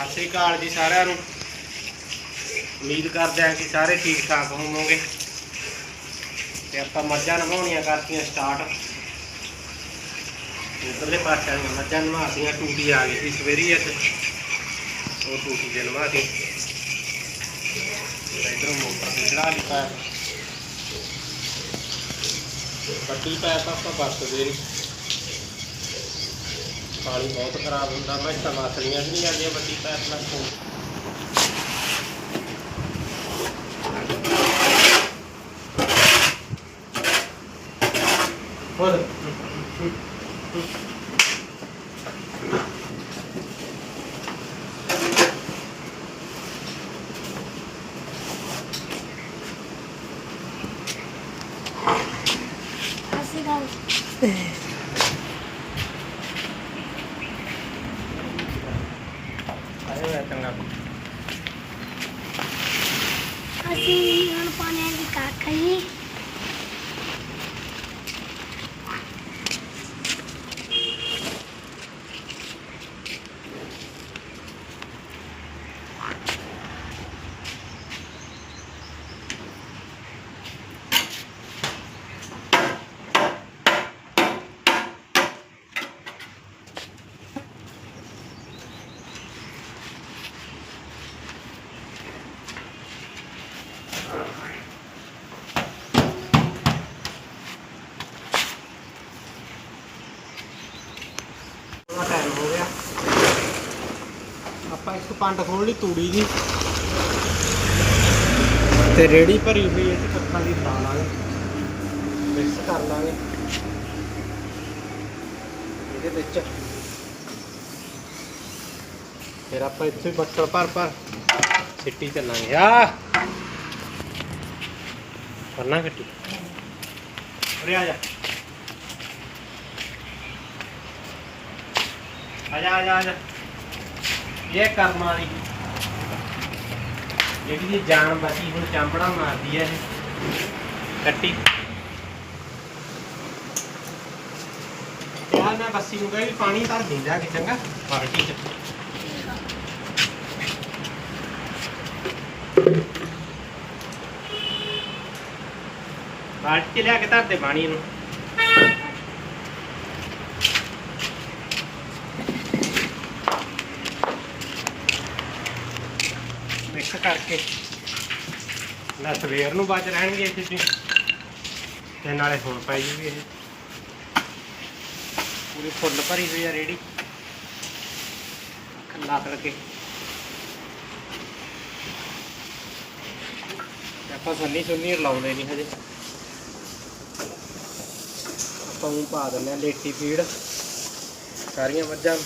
ਸਤਿ ਸ੍ਰੀ ਅਕਾਲ ਜੀ ਸਾਰਿਆਂ ਨੂੰ। ਉਮੀਦ ਕਰਦੇ ਹਾਂ ਕਿ ਸਾਰੇ ਠੀਕ ਠਾਕ ਹੋਵੋਗੇ। ਤੇ ਆਪਾਂ ਮੱਝਾਂ ਨਵਾਉਣੀਆਂ ਕਰਤੀਆਂ ਸਟਾਰਟ ਉਧਰਲੇ ਪਾਸੇ ਵਾਲੀਆਂ ਮੱਝਾਂ ਨਵਾਤੀਆਂ, ਟੂਟੀ ਆ ਗਈ ਸੀ ਸਵੇਰੀ ਅੱਜ ਉਹ ਟੂਟੀ ਦੇ ਨਵਾਤੀ। ਇਧਰੋਂ ਮੋਟਰ ਤੇ ਚੜਾ ਲਈ ਪੈਰ ਵੱਡੀ ਪੈਪ ਆਪਾਂ ਵਰਤਦੇ ਨਹੀਂ ਪਾਣੀ ਬਹੁਤ ਖਰਾਬ ਹੁੰਦਾ ਮੈਂ ਤਾਂ ਮਾਸਲੀਆਂ ਵੀ ਨਹੀਂ ਜਾਂਦੀਆਂ ਵੱਡੀ ਪੈਪ ਨਾਲ ਤੋਂ ਹੋਰ ਅਸੀਂ ਗੱਲ ਆਏ ਹੋਇਆ ਚੰਗਾ ਅਸੀਂ ਹੁਣ ਪਾਣੇ ਦੀ ਕੱਖ ਜੀ ਥੋੜਾ ਟਾਈਮ ਹੋ ਗਿਆ ਆਪਾਂ ਇੱਕ ਪੰਡ ਖੋਲ ਲਈ ਤੂੜੀ ਜੀ। ਤੇ ਰੇੜੀ ਭਰੀ ਹੋਈ ਹੈ ਤੇ ਕੱਟਾਂ ਦੀ ਪਾ ਲਾਂਗੇ ਮਿਕਸ ਕਰ ਲਾਂਗੇ। ਇਹਦੇ ਵਿੱਚ। ਫਿਰ ਆਪਾਂ ਇੱਥੇ ਬੱਟਲ ਭਰ ਭਰ ਸਿੱਟੀ ਚੱਲਾਂਗੇ। ਆ ਪਰਨਾ ਕੱਟੀ। ਉਰੇ ਆ ਜਾ ਆ ਜਾ ਆ ਜਾ। ਇਹ ਕਰਮ ਵਾਲੀ। ਜਿਹੜੀ ਦੀ ਜਾਨ ਬਚੀ, ਹੁਣ ਚਾਂਪੜਾ ਮਾਰਦੀ ਹੈ ਕੱਟੀ। ਯਾਰ ਮੈਂ ਬੱਸੀ ਨੂੰ ਕਹਿੰਦੀ ਪਾਣੀ ਭਰ ਦੇ ਜਾ ਕੇ, ਚੰਗਾ? ਪਾਰਟੀ ਚ। ਬਾਲਟੀ ਲਿਆ ਕੇ ਧਰ ਦੇ ਪਾਣੀ ਨੂੰ। ਕਰਕੇ। ਨਾ ਸਵੇਰ ਨੂੰ ਬਚ ਰਹਿਣਗੇ ਇੱਥੇ ਜੀ। ਤੇ ਨਾਲੇ ਹੁਣ ਪਾਈ ਜੂਗੀ ਇਹ। ਪੂਰੀ ਫੁੱਲ ਭਰੀ ਹੋਈ ਆ ਰੇੜੀ। ਖੱਲਾ ਕਰਕੇ ਆਪਾਂ ਸੰਨੀ ਸੁੰਨੀ ਲਾਉਂਦੇ ਨਹੀਂ ਹਜੇ। ਆਪਾਂ ਉਹ ਪਾ ਦਿੰਦੇ ਆ ਲੇਟੀ ਫੀਡ। ਸਾਰੀਆਂ ਮੱਝਾਂ।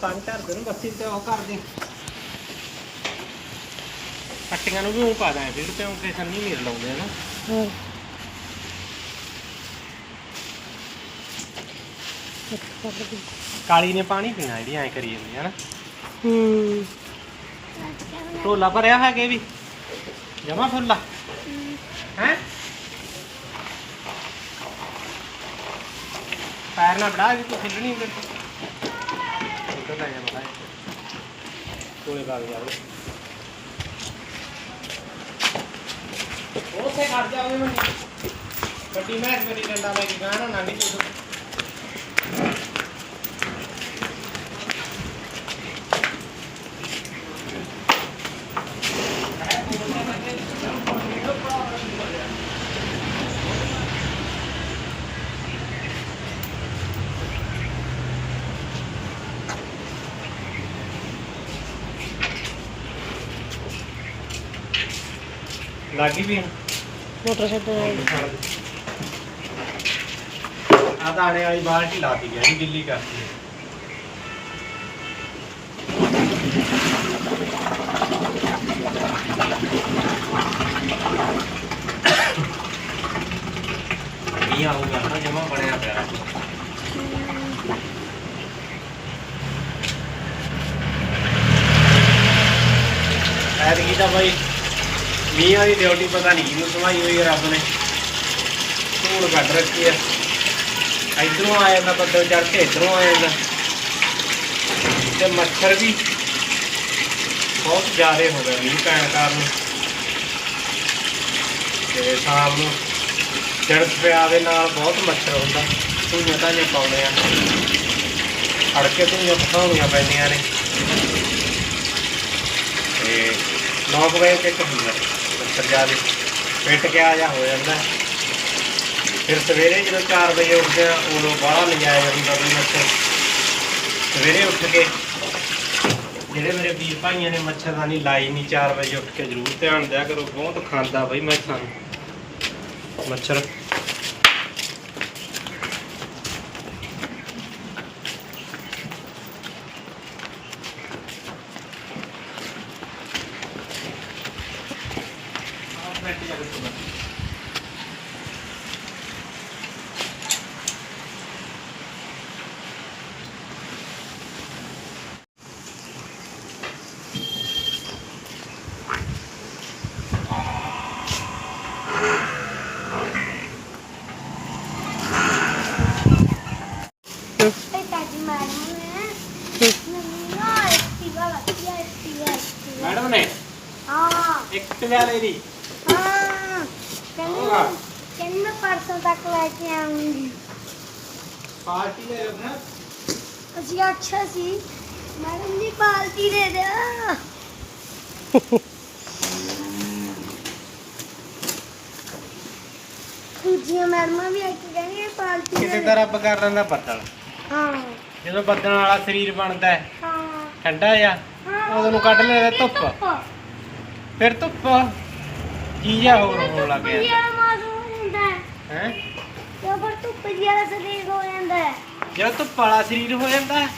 ਪਾਣੀ ਧਰ ਦੇ ਨੂੰ ਬੱਸੀ ਤੇ ਉਹ ਕਰ ਦੇ। ਪੱਟੀਆਂ ਨੂੰ ਵੀ ਉਹ ਪਾ ਦਾਂ ਫਿਰ ਤੇ ਉਹ ਕਿਸੇ ਨਹੀਂ ਮਿਲ ਲਾਉਂਦੇ ਨਾ ਹੋਰ ਕਾਲੀ ਨੇ ਪਾਣੀ ਪੀਣਾ ਜਿਹੜੀ ਐ ਕਰੀ ਜਾਂਦੀ ਹੈ ਨਾ ਹੂੰ। ਢੋਲਾ ਭਰਿਆ ਹੈਗੇ ਵੀ? ਜਮਾ ਫੁੱਲਾ ਹੈ? ਪੈਰ ਨਾ ਬੜਾ ਵੀ ਤੂੰ ਖੇਡਣੀ ਫਿਰ ਉੱਧਰ ਲੈ ਜਾ ਬੜਾ ਕੋਲੇ ਬਾਗ ਜਾਵੇ ਉੱਥੇ ਖੜ ਜਾਵੇ ਮੈਂ ਵੱਡੀ ਮੈਚ ਮੇਰੀ ਡੰਡਾ ਲੈ ਕੇ ਗਾਣਾ ਨਾ ਨਹੀਂ ਤੂੰ ਲੱਗੀ ਵੀ ਮੋਟਰਸਾਈਕਲ ਆ ਦਾਣੇ ਵਾਲੀ ਬਾਲਟੀ ਲਾਤੀ ਜੀ ਗਿੱਲੀ ਕਰਤੀ। ਇਹ ਆਊਗਾ ਨਾ ਜਮਾ ਬਣਿਆ ਪਿਆ। ਐਤਕੀ ਤਾਂ ਬਾਈ ਮੀਂਹ ਵਾਲੀ ਡਿਊਟੀ ਪਤਾ ਨਹੀਂ ਕਿਉਂ ਸਮਾਈ ਹੋਈ ਹੈ ਰੱਬ ਨੇ। ਧੂੜ ਕੱਢ ਰੱਖੀ ਹੈ ਇਧਰੋਂ ਆ ਜਾਂਦਾ ਬੱਦਲ ਚੜ ਕੇ ਇਧਰੋਂ ਆ ਜਾਂਦਾ। ਤੇ ਮੱਛਰ ਵੀ ਬਹੁਤ ਜ਼ਿਆਦਾ ਹੋ ਗਿਆ ਮੀਂਹ ਪੈਣ ਕਾਰਨ। ਤੇ ਸ਼ਾਮ ਨੂੰ ਜੜਤ ਪਿਆ ਦੇ ਨਾਲ ਬਹੁਤ ਮੱਛਰ ਹੁੰਦਾ। ਧੂਈਆਂ ਤਾਂ ਪਾਉਂਦੇ ਆ। ਫੜ ਕੇ ਧੂਈਆਂ ਪਸਾਉਣੀਆਂ ਪੈਂਦੀਆਂ ਨੇ। ਤੇ 9 ਵਜੇ ਤੱਕ ਹੁੰਦਾ ਮੱਛਰ ਜ਼ਿਆਦਾ ਪਿੱਟ ਕੇ ਆ ਹੋ ਜਾਂਦਾ। ਫਿਰ ਸਵੇਰੇ ਜਦੋਂ 4 ਵਜੇ ਉੱਠਦੇ ਆ ਉਦੋਂ ਬਾਹਰ ਨਜਾਇਜ਼ ਹੁੰਦਾ ਵੀ ਮੱਛਰ ਸਵੇਰੇ ਉੱਠ ਕੇ ਜਿਹੜੇ ਮੇਰੇ ਵੀਰ ਭਾਈਆਂ ਨੇ ਮੱਛਰਦਾਨੀ ਲਾਈ ਨਹੀਂ 4 ਵਜੇ ਉੱਠ ਕੇ ਜ਼ਰੂਰ ਧਿਆਨ ਦਿਆ ਕਰੋ। ਬਹੁਤ ਖਾਂਦਾ ਬਈ ਮੈਂ ਤੁਹਾਨੂੰ ਮੱਛਰ ਇਹ ਤਾਜੀ ਮੈਡਮ ਨੇ ਨਾ ਐਕਟਿਵਾ ਲੱਗੀ ਹੈ ਐਕਟਿਵਾ ਐਕਟਿਵਾ ਮੈਡਮ ਨੇ ਵਾਲੇ ਦੀ ਹਾਂ ਕਹਿੰਦੀ ਪਰਸੋਂ ਤੱਕ ਲੈ ਕੇ ਆਉਂਗੀ ਪਾਰਟੀ ਲੈ ਰਿਹਾ ਅਸੀਂ ਆਖਿਆ ਸੀ ਮੈਡਮ ਜੀ ਬਾਲਟੀ ਦੇ ਦਿਓ ਦੂਜੀਆਂ ਮੈਡਮਾਂ ਵੀ ਆ ਕੇ ਕਹਿੰਦੀਆਂ ਬਾਲਟੀ ਦੇ ਕਿਤੇ ਦਿਓ। ਤਾਂ ਰੱਬ ਕਰ ਲੈਂਦਾ ਬੱਦਲ ਹਾਂ ਜਦੋਂ ਬੱਦਲ ਵਾਲਾ ਸਰੀਰ ਬਣਦਾ ਹੈ ਹਾਂ ਠੰਡਾ ਆ ਉਦੋਂ ਨੂੰ ਕੱਢ ਲੈਂਦਾ ਧੁੱਪ ਫਿਰ ਧੁੱਪ ਜੀਜਾ ਹੋਰ ਹੋਣ ਲੱਗ ਗਿਆ? ਯਾਰ ਮਾਸੂਮ ਹੁੰਦਾ ਹੈ। ਹੈ? ਜਦੋਂ ਧੁੱਪ ਜ਼ਿਆਦਾ ਸਰੀਰ ਹੋ ਜਾਂਦਾ ਹੈ। ਜਦੋਂ ਧੁੱਪ ਵਾਲਾ ਸਰੀਰ ਹੋ ਜਾਂਦਾ ਹੈ,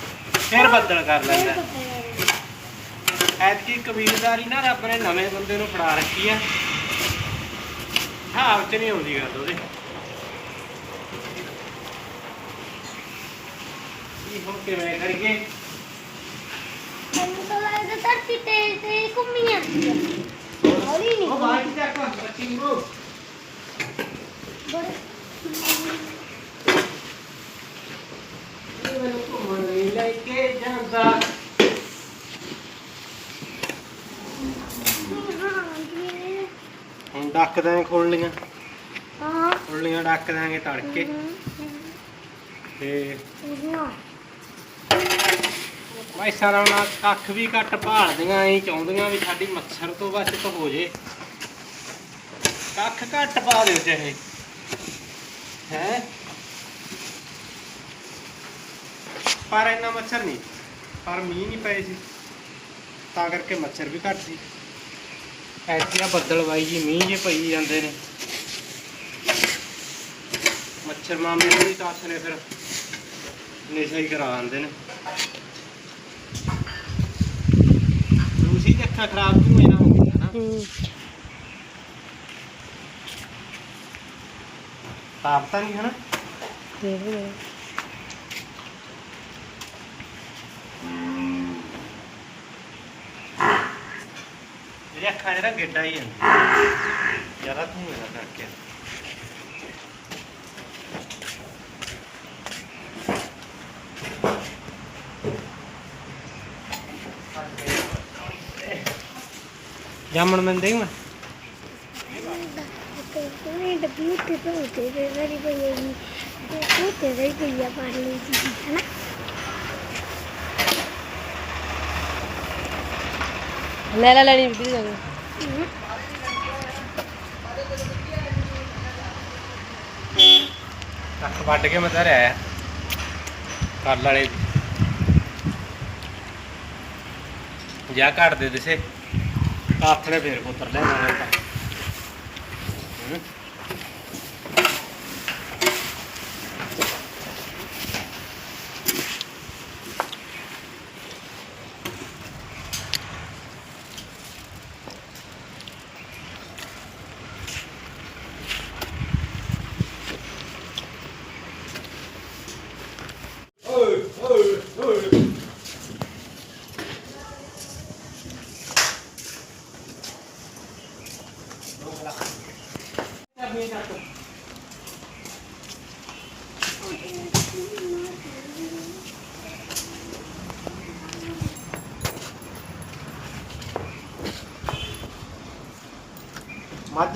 ਫਿਰ ਬੱਦਲ ਕਰ ਲੈਂਦਾ ਹੋ। ਹੈ। ਐਤਕੀ ਕਬੀਲਦਾਰੀ ਨਾ ਰੱਬ ਨੇ ਨਵੇਂ ਬੰਦੇ ਨੂੰ ਫੜਾ ਰੱਖੀ ਆ ਹਾਂ ਚ ਨਹੀਂ ਆਉਂਦੀ ਗੱਲ ਉਹਦੇ। ਕੀ ਹੋ ਕਿਵੇਂ ਕਰੀਏ? ਤਾਂ ਧਰਤੀ ਤੇਜ਼ ਤੇ ਘੁੰਮੀ ਜਾਂਦੀ ਹੈ ਹੌਲੀ ਨਹੀਂ ਉਹ ਬਾਹਰ ਕੀ ਚੱਕ ਬੱਚੀ ਨੂੰ ਬੜੇ। ਇਹ ਮੈਨੂੰ ਘੁੰਮਣ ਲਈ ਲੈ ਕੇ ਜਾਂਦਾ। ਹਾਂ ਜੀ ਹੁਣ ਡੱਕ ਦਾਂਗੇ ਖੋਲ ਲੀਆਂ। ਹਾਂ। ਖੋਲ ਲੀਆਂ ਡੱਕ ਦਾਂਗੇ ਤੜਕੇ। ਤੇ ਹਾਂ ਭਾਈ ਸਾਰਾ ਕੱਖ ਵੀ ਘੱਟ ਭਾਲਦੀਆਂ, ਐ ਚਾਹੁੰਦੀਆਂ ਵੀ ਸਾਡੀ ਮੱਛਰ ਤੋਂ ਬਚਤ ਹੋ ਜੇ। ਕੱਖ ਘੱਟ ਪਾ ਦਿਓ ਚਾਹੇ। ਹੈ? ਪਰ ਇੰਨਾ ਮੱਛਰ ਨਹੀਂ। ਪਰ ਮੀਂਹ ਨਹੀਂ ਪਏ ਸੀ। ਤਾਂ ਕਰਕੇ ਮੱਛਰ ਵੀ ਘੱਟ ਸੀ। ਐਸੀਆਂ ਬੱਦਲ ਬਾਈ ਜੀ, ਮੀਂਹ ਜੇ ਪਈ ਜਾਂਦੇ ਨੇ। ਮੱਛਰ ਮਾਮੇ ਨੂੰ ਵੀ ਤਾਂ ਨੇ ਫਿਰ ਨਸ਼ਾ ਹੀ ਕਰਾ ਦਿੰਦੇ ਨੇ ਦੂਸਰੀ ਤੇ ਅੱਖਾਂ ਖਰਾਬ ਕਿਉਂ ਇਹਨਾਂ ਹੋ ਗਈਆਂ ਨਾ? ਤਾਪ ਤਾਂ ਨਹੀਂ ਹੈ ਨਾ? ਇਹ ਅੱਖਾਂ ਜਿਹੜਾ ਗਿੱਡਾ ਹੀ ਜਾਂਦਾ ਜ਼ਿਆਦਾ ਧੂਏ ਦਾ ਕਰਕੇ। ਜਾਮਣ ਮੈਂ ਦੇਵਾਂ ਕੋਈ ਡੱਬੀ ਉੱਤੇ ਤੋਂ ਉੱਤੇ ਦੇ ਰਹੀ ਪਈ ਹੈ ਜੀ ਪਾਣੀ ਦੀ ਹੈ ਨਾ ਲੈ ਲੈ ਲੈਣੀ ਬੀਬੀ ਜਾਂਗੇ ਅੱਖ ਵੱਢ ਕੇ ਮੈਂ ਧਰਿਆ ਕੱਲ ਵਾਲੇ ਜਾ ਘੜ ਦੇ ਦਿਸੇ। ਹੱਥ ਨੇ ਫੇਰ ਪੁੱਤਰ ਲੈ ਨਾਲੇ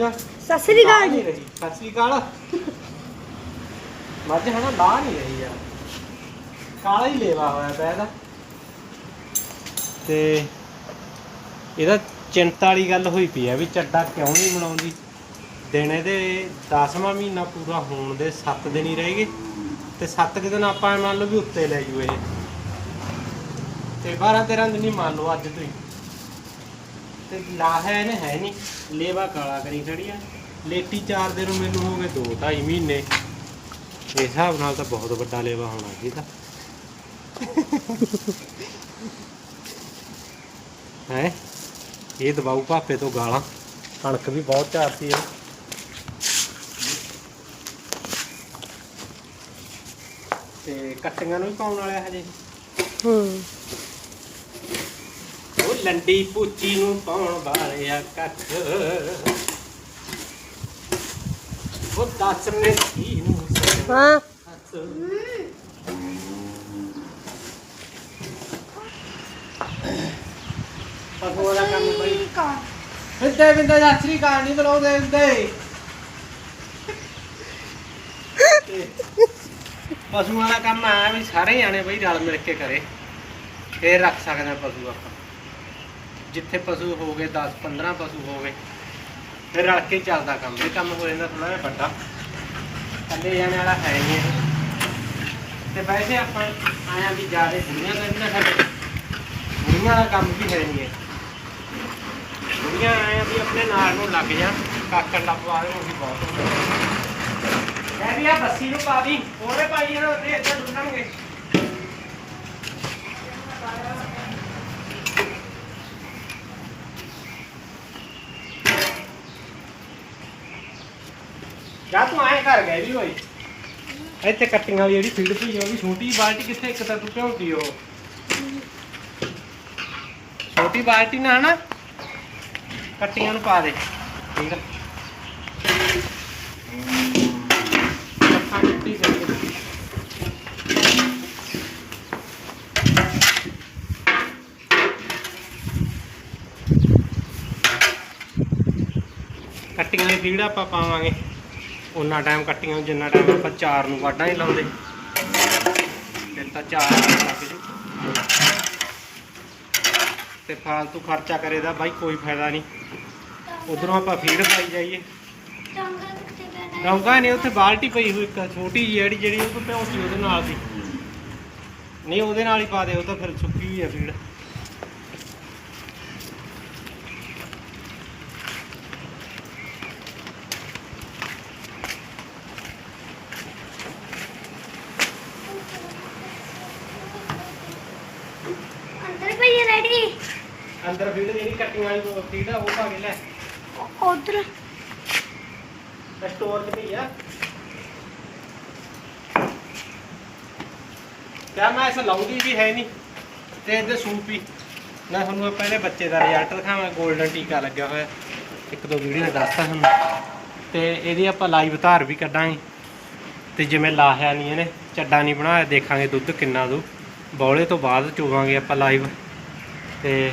ਮੱਝ? ਸਤਿ ਸ੍ਰੀ ਅਕਾਲ ਜੀ। ਰਹੀ ਸਤਿ ਸ੍ਰੀ ਅਕਾਲ। ਮੱਝ ਹਨਾ ਲਾ ਨਹੀਂ ਰਹੀ ਯਾਰ ਕਾਲਾ ਹੀ ਲੇਵਾ ਹੋਇਆ ਪਿਆ ਇਹਦਾ। ਤੇ ਇਹਦਾ ਚਿੰਤਾ ਵਾਲੀ ਗੱਲ ਹੋਈ ਪਈ ਆ ਵੀ ਚੱਡਾ ਕਿਉਂ ਨਹੀਂ ਬਣਾਉਂਦੀ? ਦਿਨ ਇਹਦੇ 10ਵਾਂ ਮਹੀਨਾ ਪੂਰਾ ਹੋਣ ਦੇ 7 ਦਿਨ ਹੀ ਰਹਿ ਗਏ। ਤੇ 7 ਕੁ ਦਿਨ ਆਪਾਂ ਮੰਨ ਲਓ ਵੀ ਉੱਤੇ ਲੈ ਜੂ ਇਹ ਤੇ 12 13 ਦਿਨ ਹੀ ਮੰਨ ਲਓ ਅੱਜ ਤੋਂ ਹੀ। ਤੇ ਲਾਹਿਆ ਇਹਨੇ ਹੈ ਨਹੀਂ। ਲੇਵਾ ਕਾਲਾ ਕਰੀ ਖੜੀ ਆ। ਲੇਟੀ ਚਾਰ ਦਿਨ ਮੈਨੂੰ ਹੋ ਗਏ 2 2.5 ਮਹੀਨੇ। ਇਸ ਹਿਸਾਬ ਨਾਲ ਤਾਂ ਬਹੁਤ ਵੱਡਾ ਲੇਵਾ ਹੋਣਾ ਜੀ ਤਾਂ ਹੈ? ਇਹ ਦਬਾਊ ਭਾਪੇ ਤੋਂ ਗਾਲਾਂ। ਕਣਕ ਵੀ ਬਹੁਤ ਝਾੜਦੀ ਹੈ। ਤੇ ਕੱਟੀਆਂ ਨੂੰ ਵੀ ਪਾਉਣ ਵਾਲਿਆ ਹਜੇ ਹੂੰ। ਲੰਡੀ ਪੂਚੀ ਨੂੰ ਪਾਉਣ ਵਾਲਿਆ ਕੱਖ। ਉਹ ਦੱਸ ਨੇ ਕੀ ਨੂੰ ਹਾਂ। ਸੱਸ ਪਗੋ ਦਾ ਕੰਮ ਬਈ ਕੌਣ ਹਿੱਦੇ ਬਿੰਦੇ ਸ੍ਰੀ ਅਕਾਲ ਨਹੀਂ ਬੁਲਾਉਂਦੇ ਹੁੰਦੇ ਤੇ ਪਸ਼ੂਆਂ ਦਾ ਕੰਮ ਆ ਵੀ ਸਾਰੇ ਜਾਣੇ ਬਈ ਰਲ ਮਿਲ ਕੇ ਕਰੇ। ਫੇਰ ਰੱਖ ਸਕਦੇ ਪਸ਼ੂ ਆਪਾਂ। ਜਿੱਥੇ ਪਸ਼ੂ ਹੋ ਗਏ 10 15 ਪਸ਼ੂ ਹੋ ਗਏ ਫਿਰ ਰਲ ਕੇ ਚੱਲਦਾ ਕੰਮ। ਇਹ ਕੰਮ ਹੋ ਜਾਂਦਾ ਥੋੜਾ ਜਿਹਾ ਵੱਡਾ। ਥੱਲੇ ਜਾਣੇ ਵਾਲਾ ਹੈ ਨਹੀਂ ਇਹ। ਤੇ ਵੈਸੇ ਆਪਾਂ ਆਇਆ ਵੀ ਜ਼ਿਆਦਾ ਦੁਨੀਆ ਦਾ ਇਹਨਾਂ ਸਾਡੇ ਦੁਨੀਆ ਦਾ ਕੰਮ ਵੀ ਹੈ ਨਹੀਂ ਇਹ। ਦੁਨੀਆ ਆਇਆ ਵੀ ਆਪਣੇ ਨਾਲ ਨੂੰ ਲੱਗ ਜਾ। ਕਾਕਣ ਦਾ ਪਵਾ ਦੇ, ਉਹ ਵੀ ਬਹੁਤ ਹੁੰਦਾ ਕਹਿ ਵੀ ਆ ਬੱਸੀ ਨੂੰ ਪਾ ਦੀ। ਉਹਨੇ ਪਾਈ ਇਹਨਾਂ ਉੱਤੇ ਇੱਥੇ ਡੁੱਲਣਗੇ ਜਾ ਤੂੰ ਆਏ ਘਰ ਗਏ ਵੀ ਹੋਈ ਇੱਥੇ ਕੱਟੀਆਂ ਵਾਲੀ ਜਿਹੜੀ ਫੀਡ ਪਈ ਉਹ ਵੀ ਛੋਟੀ ਬਾਲਟੀ ਕਿੱਥੇ ਇੱਕ ਤਾਂ ਤੂੰ ਭਿਉਂਦੀ ਉਹ? ਛੋਟੀ ਬਾਲਟੀ ਨਾਲ ਨਾ ਕੱਟੀਆਂ ਨੂੰ ਪਾ ਦੇ। ਠੀਕ ਆ। ਕੱਟੀਆਂ ਦੀ ਫੀਡ ਆਪਾਂ ਪਾਵਾਂਗੇ। ਉਨਾ ਟਾਈਮ ਕੱਟੀਆਂ, ਜਿੰਨਾ ਟਾਈਮ ਆਪਾਂ ਚਾਰ ਨੂੰ ਵਾਢਾਂ ਹੀ ਲਾਉਂਦੇ। ਫਿਰ ਤਾਂ ਚਾਰ ਲੱਗ ਜੂ। ਤੇ ਫਾਲਤੂ ਖਰਚਾ ਕਰੇ ਦਾ ਬਾਈ, ਕੋਈ ਫਾਇਦਾ ਨਹੀਂ। ਉਧਰੋਂ ਆਪਾਂ ਫੀਡ ਪਾਈ ਜਾਈਏ। ਟਾਂਗਾ ਡੌਂਗਾ ਨਹੀਂ ਉੱਥੇ ਬਾਲਟੀ ਪਈ ਹੋਈ, ਇੱਕ ਛੋਟੀ ਜਿਹੀ ਜਿਹੜੀ ਜਿਹੜੀ ਉਹ ਤੋਂ ਭਿਉਂਤੀ ਉਹਦੇ ਨਾਲ ਦੀ। ਨਹੀਂ, ਉਹਦੇ ਨਾਲ ਹੀ ਪਾ ਦੇ, ਉਹ ਤਾਂ ਫਿਰ ਸੁੱਕੀ ਹੈ ਫੀਡ। ਰੈਡੀ ਅੰਦਰ ਫੀਡ ਜਿਹੜੀ ਕੱਟੀਆਂ ਵਾਲੀ ਫੀਡ ਆ ਉਹ ਪਾ ਕੇ ਲੈ। ਉਧਰ। ਸਟੋਰ 'ਚ ਪਈ ਆ। ਕਿਆ ਮੈਂ ਐਸਾ ਲਾਉਂਦੀ ਵੀ ਹੈ ਨਹੀਂ ਤੇ ਇਹਦੇ ਸੂਪ ਹੀ ਮੈਂ ਤੁਹਾਨੂੰ ਪਹਿਲੇ ਬੱਚੇ ਦਾ ਰਿਜ਼ਲਟ ਦਿਖਾਵਾਂ 골ਡਨ ਟੀਕਾ ਲੱਗਿਆ ਹੋਇਆ। ਇੱਕ ਦੋ ਵੀਡੀਓ ਦੱਸਤਾ ਤੁਹਾਨੂੰ। ਤੇ ਇਹਦੀ ਆਪਾਂ ਲਾਈਵ ਧਾਰ ਵੀ ਕੱਢਾਂਗੇ। ਤੇ ਜਿਵੇਂ ਲਾਹਿਆ ਨਹੀਂ ਇਹਨੇ ਚੱਡਾ ਨਹੀਂ ਬਣਾਇਆ ਦੇਖਾਂਗੇ ਦੁੱਧ ਕਿੰਨਾ ਦੂ ਬੌਲੇ ਤੋਂ ਬਾਅਦ ਚੋਵਾਂਗੇ ਆਪਾਂ ਲਾਈਵ ਤੇ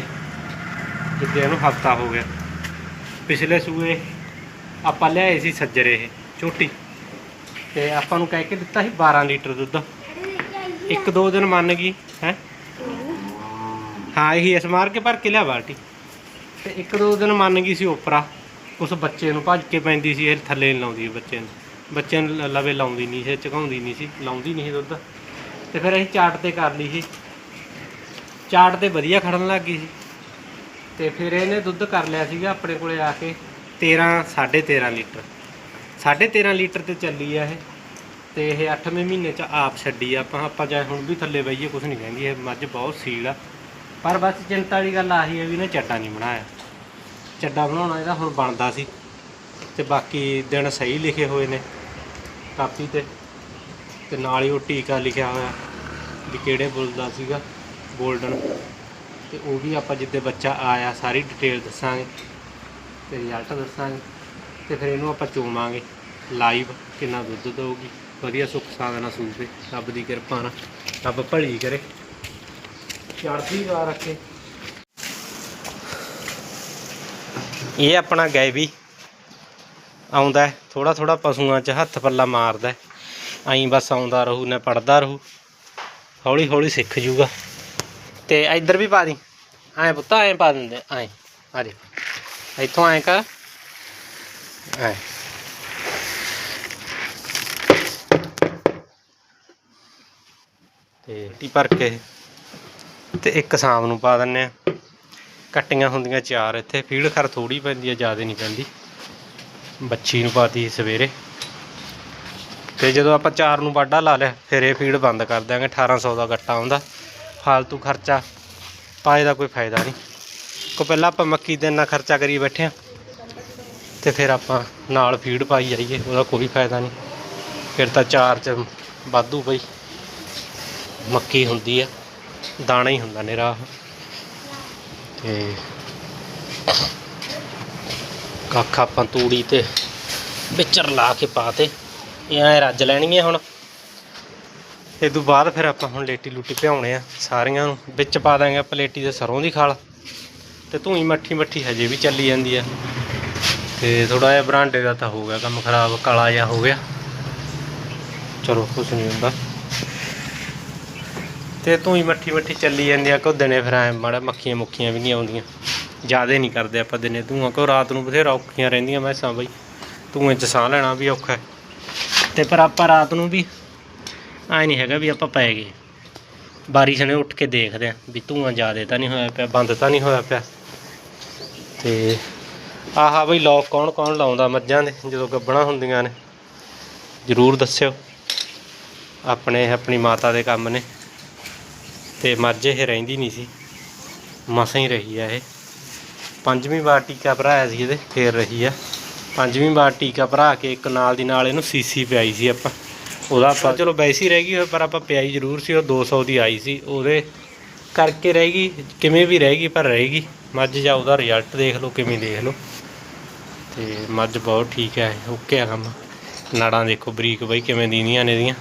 ਜਿੱਦੇ ਇਹਨੂੰ ਹਫਤਾ ਹੋ ਗਿਆ। ਪਿਛਲੇ ਸੂਏ ਆਪਾਂ ਲਿਆਏ ਸੀ ਸੱਜਰੇ ਇਹ ਛੋਟੀ ਤੇ ਆਪਾਂ ਨੂੰ ਕਹਿ ਕੇ ਦਿੱਤਾ ਸੀ 12 ਲੀਟਰ ਦੁੱਧ। ਇੱਕ ਦੋ ਦਿਨ ਮੰਨ ਗਈ, ਹੈ? ਹਾਂ, ਇਹੀ ਇਸ ਮਾਰ ਕੇ ਭਰ ਕੇ ਲਿਆ ਬਾਲਟੀ। ਤੇ ਇੱਕ ਦੋ ਦਿਨ ਮੰਨ ਗਈ ਸੀ ਉਪਰਾ ਉਸ ਬੱਚੇ ਨੂੰ ਭੱਜ ਕੇ ਪੈਂਦੀ ਸੀ, ਇਹ ਥੱਲੇ ਨਹੀਂ ਲਾਉਂਦੀ ਬੱਚੇ ਨੂੰ। ਬੱਚੇ ਨੂੰ ਲਵੇ ਲਾਉਂਦੀ ਨਹੀਂ ਸੀ ਝਕਾਉਂਦੀ ਨਹੀਂ ਸੀ, ਲਾਉਂਦੀ ਨਹੀਂ ਸੀ ਦੁੱਧ। ਤੇ ਫਿਰ ਅਸੀਂ ਚਾਟ ਤੇ ਕਰ ਲਈ ਸੀ। ਚਾਟ ਤੇ ਵਧੀਆ ਖੜਨ ਲੱਗ ਗਈ ਸੀ। ਤੇ ਫਿਰ ਇਹਨੇ ਦੁੱਧ ਕਰ ਲਿਆ ਸੀਗਾ ਆਪਣੇ ਕੋਲੇ ਆ ਕੇ। 13 13.5 ਲੀਟਰ। 13.5 ਲੀਟਰ ਤੇ ਚੱਲੀ ਆ ਇਹ। ਤੇ ਇਹ 8ਵੇਂ ਮਹੀਨੇ ਚ ਆਪ ਛੱਡੀ ਆ। ਆਪਾਂ ਆਪਾਂ ਚਾਹੇ ਹੁਣ ਵੀ ਥੱਲੇ ਬਈਏ ਕੁਝ ਨਹੀਂ ਕਹਿੰਦੀ। ਇਹ ਮੱਝ ਬਹੁਤ ਸੀਲ ਆ। ਪਰ ਬਸ ਚਿੰਤਾ ਵਾਲੀ ਗੱਲ ਆਹੀ ਹੈ ਵੀ ਇਹਨੇ ਚੱਡਾ ਨਹੀਂ ਬਣਾਇਆ। ਚੱਡਾ ਬਣਾਉਣਾ ਇਹਦਾ ਹੁਣ ਬਣਦਾ ਸੀ। ਤੇ ਬਾਕੀ ਦਿਨ ਸਹੀ ਲਿਖੇ ਹੋਏ ਨੇ ਕਾਪੀ ਤੇ। ਤੇ ਨਾਲ ਹੀ ਉਹ ਟੀਕਾ ਲਿਖਿਆ ਹੋਇਆ ਵੀ ਕਿਹੜੇ ਬੁੱਲ ਦਾ ਸੀਗਾ। 골ਡਨ ਤੇ ਉਹ ਵੀ ਆਪਾਂ ਜਿੱਦੇ ਬੱਚਾ ਆਇਆ, ਸਾਰੀ ਡਿਟੇਲ ਦੱਸਾਂਗੇ ਤੇ ਰਿਜ਼ਲਟ ਦੱਸਾਂਗੇ ਤੇ ਫਿਰ ਇਹਨੂੰ ਆਪਾਂ ਚੋਵਾਂਗੇ ਲਾਈਵ ਕਿੰਨਾ ਦੁੱਧ ਦਊਗੀ। ਵਧੀਆ ਸੁੱਖ ਸਾਂਦ ਨਾਲ ਸੂਪੇ ਰੱਬ ਦੀ ਕਿਰਪਾ ਨਾਲ, ਰੱਬ ਭਲੀ ਕਰੇ। ਚੜ੍ਹਦੀ ਵਾ ਰੱਖੇ। ਇਹ ਆਪਣਾ ਗੈਵੀ ਆਉਂਦਾ ਥੋੜਾ ਥੋੜਾ ਪਸ਼ੂਆਂ 'ਚ ਹੱਥ ਪੱਲਾ ਮਾਰਦਾ ਐਂ ਬਸ ਆਉਂਦਾ ਰਹੂ, ਨਾ ਪੜਦਾ ਰਹੂ। ਹੌਲੀ ਹੌਲੀ ਸਿੱਖ ਜੂਗਾ। ਤੇ ਇੱਧਰ ਵੀ ਪਾ ਦੀ। ਐਂ ਪੁੱਤ, ਐਂ ਪਾ ਦਿੰਦੇ, ਐਂ, ਆ ਦੇ ਇੱਥੋਂ ਐਂ ਕਰ। ਐਂ। ਤੇ ਟੀ ਭਰ ਕੇ ਤੇ ਇੱਕ ਸ਼ਾਮ ਨੂੰ ਪਾ ਦਿੰਨੇ ਆ। ਕੱਟੀਆਂ ਹੁੰਦੀਆਂ ਚਾਰ, ਇੱਥੇ ਫੀਡ ਖਰ ਥੋੜੀ ਪੈਂਦੀ ਆ, ਜ਼ਿਆਦਾ ਨਹੀਂ ਪੈਂਦੀ। ਬੱਚੀ ਨੂੰ ਪਾਤੀ ਸਵੇਰੇ। ਤੇ ਜਦੋਂ ਆਪਾਂ ਚਾਰ ਨੂੰ ਵਾਢਾ ਲਾ ਲਿਆ, ਫਿਰ ਇਹ ਫੀਡ ਬੰਦ ਕਰ ਦਿਆਂਗੇ 1800 ਦਾ ਗੱਟਾ ਆਉਂਦਾ। ਫਾਲਤੂ ਖਰਚਾ ਪਾਏ ਦਾ ਕੋਈ ਫਾਇਦਾ ਨਹੀਂ। ਕੋ ਪਹਿਲਾਂ ਆਪਾਂ ਮੱਕੀ ਦੇ ਇੰਨਾ ਖਰਚਾ ਕਰੀ ਬੈਠੇ ਆ ਤੇ ਫਿਰ ਆਪਾਂ ਨਾਲ ਫੀਡ ਪਾਈ ਜਾਈਏ, ਉਹਦਾ ਕੋਈ ਫਾਇਦਾ ਨਹੀਂ। ਫਿਰ ਤਾਂ ਚਾਰ ਚ ਵਾਧੂ ਪਈ ਮੱਕੀ ਹੁੰਦੀ ਆ, ਦਾਣਾ ਹੀ ਹੁੰਦਾ ਨਿਰਾ ਤੇ ਕੱਖ ਆਪਾਂ ਤੂੜੀ ਤੇ ਵਿਚਰ ਲਾ ਕੇ ਪਾਤੇ ਇਹ ਐ ਰੱਜ ਲੈਣੀ ਹੈ ਹੁਣ। ਇਹ ਤੋਂ ਬਾਅਦ ਫਿਰ ਆਪਾਂ ਹੁਣ ਲੇਟੀ ਲੂਟੀ ਭਿਆਉਣੇ ਆ ਸਾਰੀਆਂ ਨੂੰ। ਵਿੱਚ ਪਾ ਦਾਂਗੇ ਪਲੇਟੀ ਦੇ ਸਰੋਂ ਦੀ ਖਾਲ। ਤੇ ਧੂਈ ਮੱਠੀ ਮੱਠੀ ਹਜੇ ਵੀ ਚੱਲੀ ਜਾਂਦੀ ਆ। ਤੇ ਥੋੜਾ ਜਿਹਾ ਬਰਾਂਡੇ ਦਾ ਤਾਂ ਹੋ ਗਿਆ ਕੰਮ ਖਰਾਬ, ਕਾਲਾ ਜਿਹਾ ਹੋ ਗਿਆ। ਚਲੋ, ਕੁਛ ਨਹੀਂ ਹੁੰਦਾ। ਤੇ ਧੂਈ ਮੱਠੀ ਮੱਠੀ ਚੱਲੀ ਜਾਂਦੀ ਆ ਕੋ ਦਿਨੇ ਫਿਰ ਐ ਮਾੜਾ ਮੱਖੀਆਂ ਮੁੱਖੀਆਂ ਵੀ ਨਹੀਂ ਆਉਂਦੀਆਂ। ਜਿਆਦੇ ਨਹੀਂ ਕਰਦੇ ਆਪਾਂ ਦਿਨੇ ਧੂਆਂ ਕੋ ਰਾਤ ਨੂੰ ਬਥੇਰਾ ਔਖੀਆਂ ਰਹਿੰਦੀਆਂ ਮੈਸਾਂ ਬਈ। ਧੂਏ ਚ ਸਾਹ ਲੈਣਾ ਵੀ ਔਖਾ ਹੈ। ਤੇ ਪਰ ਆਪਾਂ ਰਾਤ ਨੂੰ ਵੀ ਐ ਨਹੀਂ ਹੈਗਾ ਵੀ ਆਪਾਂ ਪੈ ਗਏ। ਬਾਰਿਸ਼ ਨੇ ਉੱਠ ਕੇ ਦੇਖਦੇ ਆ ਵੀ ਧੂਆਂ ਜ਼ਿਆਦਾ ਤਾਂ ਨਹੀਂ ਹੋਇਆ ਪਿਆ, ਬੰਦ ਤਾਂ ਨਹੀਂ ਹੋਇਆ ਪਿਆ। ਤੇ ਆਹਾ ਬਈ ਲੋਕ ਕੌਣ ਕੌਣ ਲਾਉਂਦਾ ਮੱਝਾਂ ਦੇ, ਜਦੋਂ ਗੱਬਣਾ ਹੁੰਦੀਆਂ ਨੇ। ਜ਼ਰੂਰ ਦੱਸਿਓ। ਆਪਣੇ ਆਪਣੀ ਮਾਤਾ ਦੇ ਕੰਮ ਨੇ। ਤੇ ਮੱਝ ਇਹ ਰਹਿੰਦੀ ਨਹੀਂ ਸੀ। ਮਸਾਂ ਹੀ ਰਹੀ ਆ ਇਹ। ਪੰਜਵੀਂ ਵਾਰ ਟੀਕਾ ਭਰਾਇਆ ਸੀ ਇਹਦੇ, ਫੇਰ ਰਹੀ ਆ। ਪੰਜਵੀਂ ਵਾਰ ਟੀਕਾ ਭਰਾ ਕੇ ਇੱਕ ਨਾਲ ਦੀ ਨਾਲ ਇਹਨੂੰ ਸੀਸੀ ਪਿਆਈ ਸੀ ਆਪਾਂ। ਉਹਦਾ ਆਪਾਂ ਚਲੋ ਵੈਸੀ ਰਹਿ ਗਈ ਹੋਈ, ਪਰ ਆਪਾਂ ਪਿਆਈ ਜ਼ਰੂਰ ਸੀ ਉਹ 200 ਦੀ ਆਈ ਸੀ ਉਹਦੇ ਕਰਕੇ ਰਹਿ ਗਈ ਕਿਵੇਂ ਵੀ ਰਹਿ ਗਈ ਪਰ ਰਹੇਗੀ ਮੱਝ ਜਾਂ ਉਹਦਾ ਰਿਜ਼ਲਟ ਦੇਖ ਲਓ ਕਿਵੇਂ ਦੇਖ ਲਓ। ਤੇ ਮੱਝ ਬਹੁਤ ਠੀਕ ਹੈ ਓਕੇ ਆ ਕੰਮ। ਨਾੜਾਂ ਦੇਖੋ ਬਰੀਕ ਬਈ ਕਿਵੇਂ ਦੀਦੀਆਂ ਨੇ ਇਹਦੀਆਂ।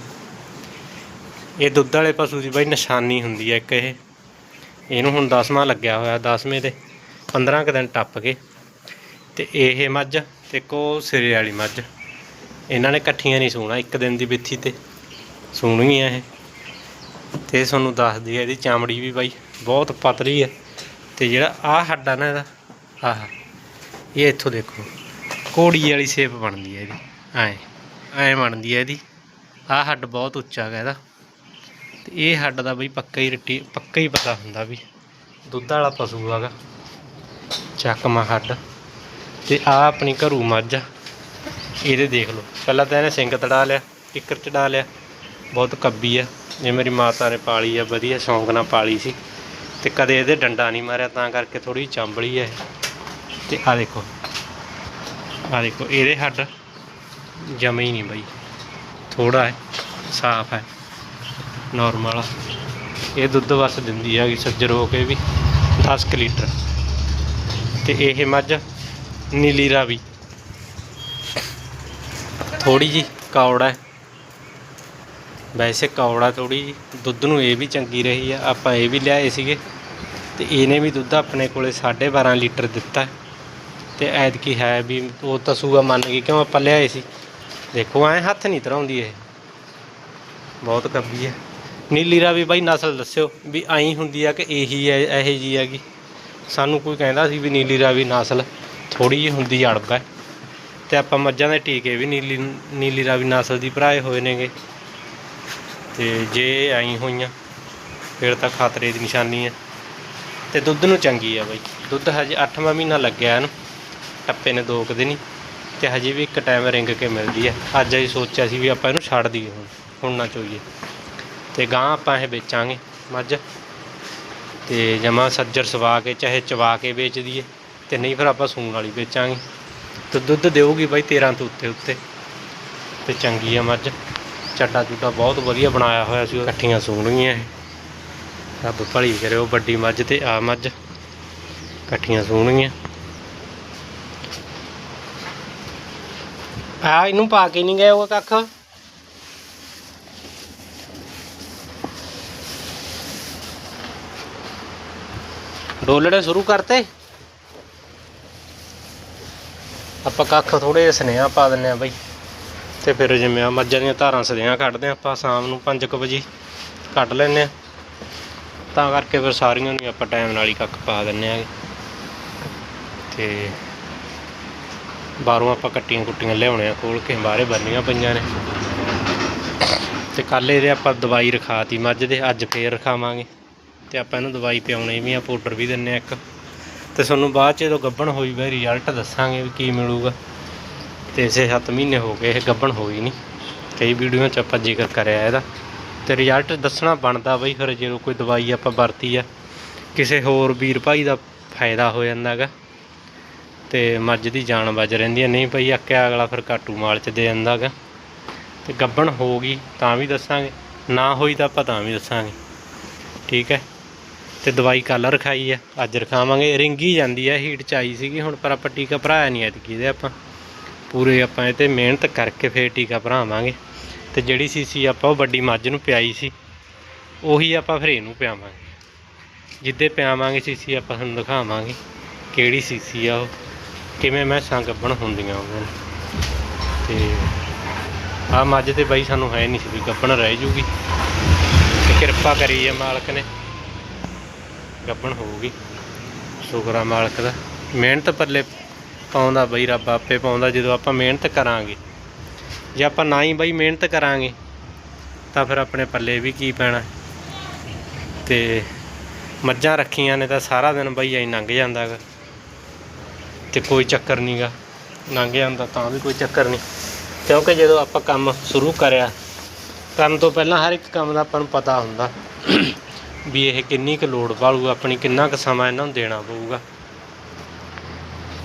ਇਹ ਦੁੱਧ ਵਾਲੇ ਪਸ਼ੂ ਦੀ ਬਈ ਨਿਸ਼ਾਨੀ ਹੁੰਦੀ ਹੈ ਇੱਕ ਇਹ। ਇਹਨੂੰ ਹੁਣ 10ਵਾਂ ਲੱਗਿਆ ਹੋਇਆ 10ਵੇਂ ਤੇ 15 ਕੁ ਦਿਨ ਟੱਪ ਕੇ ਤੇ ਇਹ ਮੱਝ ਤੇ ਕੋ ਸਿਰੇ ਵਾਲੀ ਮੱਝ। ਇਹਨਾਂ ਨੇ ਇਕੱਠੀਆਂ ਨਹੀਂ ਸੂਣਾ, ਇੱਕ ਦਿਨ ਦੀ ਬਿੱਥੀ ਤੇ ਸੂਣਗੀਆਂ ਇਹ। ਤੇ ਤੁਹਾਨੂੰ ਦੱਸਦੀ ਹੈ ਇਹਦੀ ਚਮੜੀ ਵੀ ਬਾਈ, ਬਹੁਤ ਪਤਲੀ ਹੈ ਤੇ ਜਿਹੜਾ ਆਹ ਹੱਡ ਆ ਨਾ ਇਹਦਾ, ਆਹ, ਇਹ ਇੱਥੋਂ ਦੇਖੋ ਕੋੜੀ ਵਾਲੀ ਸ਼ੇਪ ਬਣਦੀ ਹੈ ਇਹਦੀ, ਐ ਐ ਬਣਦੀ ਹੈ ਇਹਦੀ। ਆਹ ਹੱਡ ਬਹੁਤ ਉੱਚਾ ਹੈਗਾ ਇਹਦਾ। ਤੇ ਇਹ ਹੱਡ ਦਾ ਬਈ ਪੱਕਾ ਹੀ ਰੱਟੀ, ਪੱਕਾ ਹੀ ਪਤਾ ਹੁੰਦਾ ਵੀ ਦੁੱਧ ਵਾਲਾ ਪਸ਼ੂ ਹੈਗਾ। ਚੱਕਮਾ ਹੱਡ। ਤੇ ਆ ਆਪਣੀ ਘਰੂ ਮੱਝ ਇਹਦੇ ਦੇਖ ਲਓ। ਪਹਿਲਾਂ ਤਾਂ ਇਹਨੇ ਸਿੰਘ ਤੜਾ ਲਿਆ ਕਿੱਕਰ ਚੜਾ ਲਿਆ। ਬਹੁਤ ਕੱਬੀ ਆ। ਇਹ ਮੇਰੀ ਮਾਤਾ ਨੇ ਪਾਲੀ ਆ, ਵਧੀਆ ਸ਼ੌਂਕ ਨਾਲ ਪਾਲੀ ਸੀ। ਤੇ ਕਦੇ ਇਹਦੇ ਡੰਡਾ ਨਹੀਂ ਮਾਰਿਆ, ਤਾਂ ਕਰਕੇ ਥੋੜੀ ਚੰਬਲੀ ਆ ਇਹ। ਤੇ ਆ ਦੇਖੋ ਆ ਦੇਖੋ, ਇਹਦੇ ਹੱਡ ਜਮੇ ਹੀ ਨਹੀਂ ਬਈ। ਥੋੜਾ ਹੈ, ਸਾਫ਼ ਹੈ ਨਾਰਮਲ ਆ। ਇਹ ਦੁੱਧ ਵਸ ਦਿੰਦੀ ਹੈਗੀ, ਸੱਜਰ ਹੋ ਕੇ ਵੀ 10 ਕੁ ਲੀਟਰ। ਤੇ ਇਹ ਮੱਝ ਨੀਲੀ ਰਾਵੀ। ਥੋੜੀ ਜੀ ਕੌੜਾ ਹੈ। ਵੈਸੇ ਕੌੜਾ ਥੋੜੀ ਜੀ ਦੁੱਧ ਨੂੰ ਇਹ ਵੀ ਚੰਗੀ ਰਹੀ ਆ, ਆਪਾਂ ਇਹ ਵੀ ਲਿਆਏ ਸੀਗੇ। ਤੇ ਇਹਨੇ ਵੀ ਦੁੱਧ ਆਪਣੇ ਕੋਲੇ 12.5 ਲੀਟਰ ਦਿੱਤਾ। ਤੇ ਐਤਕੀ ਹੈ ਵੀ ਉਹ ਤਾਂ ਸੂਆ ਮੰਨ ਗਈ, ਕਿਉਂ ਆਪਾਂ ਲਿਆਏ ਸੀ? ਦੇਖੋ, ਐ ਹੱਥ ਨਹੀਂ ਧਰਾਉਂਦੀ ਇਹ। ਬਹੁਤ ਕੱਬੀ ਹੈ। ਨੀਲੀ ਰਾਵੀ ਬਾਈ, ਨਸਲ ਦੱਸਿਓ ਵੀ ਐਂ ਹੁੰਦੀ ਆ ਕਿ ਇਹੀ ਹੈ ਇਹੋ ਜੀ ਹੈਗੀ? ਸਾਨੂੰ ਕੋਈ ਕਹਿੰਦਾ ਸੀ ਵੀ ਨੀਲੀ ਰਾਵੀ ਨਸਲ ਥੋੜੀ ਜਿਹੀ ਹੁੰਦੀ, ਅੜਬ ਹੈ। ਤੇ ਆਪਾਂ ਮੱਝਾਂ ਦੇ ਟੀਕੇ ਵੀ ਨੀਲੀ ਨੀਲੀ ਰਾਵੀ ਨਸਲ ਦੀ ਭਰਾਏ ਹੋਏ ਨੇਗੇ। ਤੇ ਜੇ ਆਈ ਹੋਈਆਂ, ਫਿਰ ਤਾਂ ਖਤਰੇ ਦੀ ਨਿਸ਼ਾਨੀ ਹੈ ਤੇ ਦੁੱਧ ਨੂੰ ਚੰਗੀ ਆ ਬਾਈ। ਦੁੱਧ ਹਜੇ 8ਵਾਂ ਮਹੀਨਾ ਲੱਗਿਆ ਇਹਨੂੰ। ਟੱਪੇ ਨੇ ਦੋ ਕੁ ਦਿਨ ਹੀ। ਤੇ ਹਜੇ ਵੀ ਇੱਕ ਟਾਈਮ ਰਿੰਗ ਕੇ ਮਿਲਦੀ ਹੈ ਅੱਜ ਅਸੀਂ ਸੋਚਿਆ ਸੀ ਵੀ ਆਪਾਂ ਇਹਨੂੰ ਛੱਡ ਦਈਏ ਹੁਣ। ਹੁਣ ਨਾ ਚੋਈਏ। ਤੇ ਗਾਂ ਆਪਾਂ ਇਹ ਵੇਚਾਂਗੇ ਮੱਝ। ਤੇ ਜਮਾ ਸੱਜਰ ਸਵਾ ਕੇ, ਚਾਹੇ ਚਵਾ ਕੇ ਵੇਚ ਦਈਏ। ਤੇ ਨਹੀਂ ਫਿਰ ਆਪਾਂ ਸੂਣ ਵਾਲੀ ਵੇਚਾਂਗੇ। ਤੇ ਦੁੱਧ ਦੇਊਗੀ ਬਾਈ 13 ਤੋਂ ਉੱਤੇ ਉੱਤੇ। ਤੇ ਚੰਗੀ ਆ ਮੱਝ। ਚੱਡਾ ਚੁੱਡਾ ਬਹੁਤ ਵਧੀਆ ਬਣਾਇਆ ਹੋਇਆ ਸੀ ਇਕੱਠੀਆਂ ਸੂਣਗੀਆਂ ਇਹ। ਰੱਬ ਭਲੀ ਕਰੇ ਉਹ ਵੱਡੀ ਮੱਝ ਤੇ ਆ ਮੱਝ। ਇਕੱਠੀਆਂ ਸੂਣਗੀਆਂ ਆ ਇਹਨੂੰ ਪਾ ਕੇ ਨਹੀਂ ਗਏ ਉਹ ਕੱਖ। ਡੋਲੜੇ ਸ਼ੁਰੂ ਕਰਤੇ। ਆਪਾਂ ਕੱਖ ਥੋੜੇ ਜਿਹੇ ਸਨੇਹਾ ਪਾ ਦਿੰਨੇ ਆ ਬਾਈ। ਤੇ ਫਿਰ ਜਿਵੇਂ ਆ ਮੱਝਾਂ ਦੀਆਂ ਧਾਰਾਂ ਸਨੇਹਾ ਕੱਢਦੇ ਆ ਆਪਾਂ, ਸ਼ਾਮ ਨੂੰ 5:00 ਵਜੇ ਕੱਢ ਲੈਨੇ ਆ ਤਾਂ ਕਰਕੇ ਫਿਰ ਸਾਰੀਆਂ ਨੂੰ ਆਪਾਂ ਟਾਈਮ ਨਾਲ ਹੀ ਕੱਖ ਪਾ ਦਿੰਨੇ ਆ ਤੇ ਬਾਹਰੋਂ ਆਪਾਂ ਕੱਟੀਆਂ ਕੁੱਟੀਆਂ ਲਿਆਉਣੇ ਆ ਖੋਲ ਕੇ ਬਾਹਰੇ ਬੰਨੀਆਂ ਪਈਆਂ ਨੇ। ਤੇ ਕੱਲ ਇਹਦੇ ਆਪਾਂ ਦਵਾਈ ਰਖਾਤੀ ਮੱਝ ਦੇ, ਅੱਜ ਫੇਰ ਰਖਾਵਾਂਗੇ। ਤੇ ਆਪਾਂ ਇਹਨੂੰ ਦਵਾਈ ਪਿਆਉਣੀ ਵੀ ਆ, ਪਾਊਡਰ ਵੀ ਦਿੰਨੇ ਆ ਇੱਕ। ਤੇ ਤੁਹਾਨੂੰ ਬਾਅਦ ਚ ਜਦੋਂ ਗੱਬਣ ਹੋਈ ਬਈ ਰਿਜ਼ਲਟ ਦੱਸਾਂਗੇ ਵੀ ਕੀ ਮਿਲੂਗਾ। ਤੇ ਇਸੇ 7 ਮਹੀਨੇ ਹੋ ਗਏ, ਇਹ ਗੱਭਣ ਹੋਈ ਨਹੀਂ ਕਈ ਵੀਡੀਓ ਚ ਆਪਾਂ ਜ਼ਿਕਰ ਕਰਿਆ ਇਹਦਾ। ਤੇ ਰਿਜ਼ਲਟ ਦੱਸਣਾ ਬਣਦਾ ਬਈ, ਫਿਰ ਜਦੋਂ ਕੋਈ ਦਵਾਈ ਆਪਾਂ ਵਰਤੀ ਆ, ਕਿਸੇ ਹੋਰ ਵੀਰ ਭਾਈ ਦਾ ਫਾਇਦਾ ਹੋ ਜਾਂਦਾ ਗਾ ਤੇ ਮੱਝ ਦੀ ਜਾਨ ਬਚ ਰਹਿੰਦੀ ਹੈ ਨਹੀਂ ਭਈ ਆਕਿਆ ਅਗਲਾ ਫਿਰ ਕਾਟੂ ਮਾਲ ਚ ਦੇ ਜਾਂਦਾ ਗਾ ਤੇ ਗੱਬਣ ਹੋ ਗਈ ਤਾਂ ਵੀ ਦੱਸਾਂਗੇ, ਨਾ ਹੋਈ ਤਾਂ ਆਪਾਂ ਤਾਂ ਵੀ ਦੱਸਾਂਗੇ। ਠੀਕ ਹੈ? ਤੇ ਦਵਾਈ ਕੱਲ ਰਖਾਈ ਆ। ਅੱਜ ਰਖਾਵਾਂਗੇ। ਰਿੰਗੀ ਜਾਂਦੀ ਆ ਹੀਟ ਚ ਆਈ ਸੀਗੀ। ਹੁਣ ਪਰ ਆਪਾਂ ਟੀਕਾ ਭਰਾਇਆ ਨਹੀਂ ਐਤਕੀ ਦੇ ਆਪਾਂ। ਪੂਰੇ ਆਪਾਂ ਇਹ ਤੇ ਮਿਹਨਤ ਕਰਕੇ ਫੇਰ ਟੀਕਾ ਭਰਾਵਾਂਗੇ। ਤੇ ਜਿਹੜੀ ਸੀਸੀ ਆਪਾਂ ਉਹ ਵੱਡੀ ਮੱਝ ਨੂੰ ਪਿਆਈ ਸੀ, ਉਹੀ ਆਪਾਂ ਫਿਰ ਇਹਨੂੰ ਪਿਆਵਾਂਗੇ। ਜਿੱਦੇ ਪਿਆਵਾਂਗੇ ਸੀਸੀ ਆਪਾਂ ਤੁਹਾਨੂੰ ਦਿਖਾਵਾਂਗੇ ਕਿਹੜੀ ਸੀਸੀ ਆ ਉਹ। ਕਿਵੇਂ ਮੈਸਾਂ ਗੱਭਣ ਹੁੰਦੀਆਂ ਉਹਨਾਂ। ਤੇ ਆ ਮੱਝ ਤੇ ਬਾਈ ਸਾਨੂੰ ਹੈ ਨਹੀਂ ਸੀ ਵੀ ਗੱਭਣ ਰਹਿ ਜੂਗੀ। ਤੇ ਕਿਰਪਾ ਕਰੀ ਆ ਮਾਲਕ ਨੇ। ਗੱਬਣ ਹੋਊਗੀ। ਸੁਕਰਾ ਮਾਲਕ ਦਾ। ਮਿਹਨਤ ਪੱਲੇ ਪਾਉਂਦਾ ਬਈ ਰੱਬ ਆਪੇ ਪਾਉਂਦਾ, ਜਦੋਂ ਆਪਾਂ ਮਿਹਨਤ ਕਰਾਂਗੇ। ਜੇ ਆਪਾਂ ਨਾ ਹੀ ਬਈ ਮਿਹਨਤ ਕਰਾਂਗੇ, ਤਾਂ ਫਿਰ ਆਪਣੇ ਪੱਲੇ ਵੀ ਕੀ ਪੈਣਾ। ਤੇ ਮੱਝਾਂ ਰੱਖੀਆਂ ਨੇ ਤਾਂ ਸਾਰਾ ਦਿਨ ਬਈ ਐਂ ਲੰਘ ਜਾਂਦਾ ਗਾ। ਤੇ ਕੋਈ ਚੱਕਰ ਨਹੀਂਗਾ ਲੰਘ ਜਾਂਦਾ ਤਾਂ ਵੀ ਕੋਈ ਚੱਕਰ ਨਹੀਂ। ਕਿਉਂਕਿ ਜਦੋਂ ਆਪਾਂ ਕੰਮ ਸ਼ੁਰੂ ਕਰਿਆ, ਕਰਨ ਤੋਂ ਪਹਿਲਾਂ ਹਰ ਇੱਕ ਕੰਮ ਦਾ ਆਪਾਂ ਨੂੰ ਪਤਾ ਹੁੰਦਾ। ਵੀ ਇਹ ਕਿੰਨੀ ਕੁ ਲੋੜ ਪਾਲੂ ਆਪਣੀ ਕਿੰਨਾ ਕੁ ਸਮਾਂ ਇਹਨਾਂ ਨੂੰ ਦੇਣਾ ਪਊਗਾ।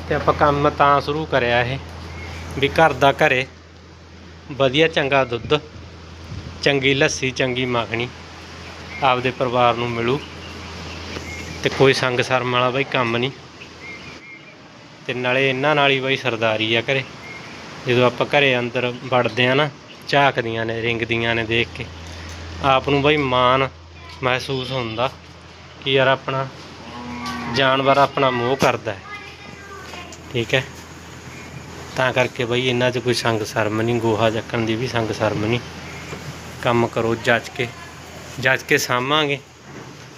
ਤੇ ਆਪਾਂ ਕੰਮ ਤਾਂ ਸ਼ੁਰੂ ਕਰਿਆ ਇਹ, ਵੀ ਘਰ ਦਾ ਘਰੇ ਵਧੀਆ ਚੰਗਾ ਦੁੱਧ, ਚੰਗੀ ਲੱਸੀ, ਚੰਗੀ ਮੱਖਣੀ ਆਪਦੇ ਪਰਿਵਾਰ ਨੂੰ ਮਿਲੂ। ਤੇ ਕੋਈ ਸੰਗ ਸ਼ਰਮ ਵਾਲਾ ਬਈ ਕੰਮ ਨਹੀਂ। ਤੇ ਨਾਲੇ ਇਹਨਾਂ ਨਾਲ ਹੀ ਬਈ ਸਰਦਾਰੀ ਆ ਘਰੇ। ਜਦੋਂ ਆਪਾਂ ਘਰੇ ਅੰਦਰ ਵੜਦੇ ਆ ਨਾ, ਝਾਕਦੀਆਂ ਨੇ, ਰਿੰਗਦੀਆਂ ਨੇ ਦੇਖ ਕੇ। ਆਪ ਨੂੰ ਬਈ ਮਾਣ ਮਹਿਸੂਸ ਹੁੰਦਾ ਕਿ ਯਾਰ ਆਪਣਾ ਜਾਨਵਰ ਆਪਣਾ ਮੋਹ ਕਰਦਾ ਹੈ। ਠੀਕ ਹੈ? ਤਾਂ ਕਰਕੇ ਬਈ ਇਹਨਾਂ 'ਚ ਕੋਈ ਸੰਗ ਸ਼ਰਮ ਨਹੀਂ, ਗੋਹਾ ਚੱਕਣ ਦੀ ਵੀ ਸੰਗ ਸ਼ਰਮ ਨਹੀਂ। ਕੰਮ ਕਰੋ ਜੱਜ ਕੇ ਜੱਜ ਕੇ ਸਾਂਭਾਂਗੇ।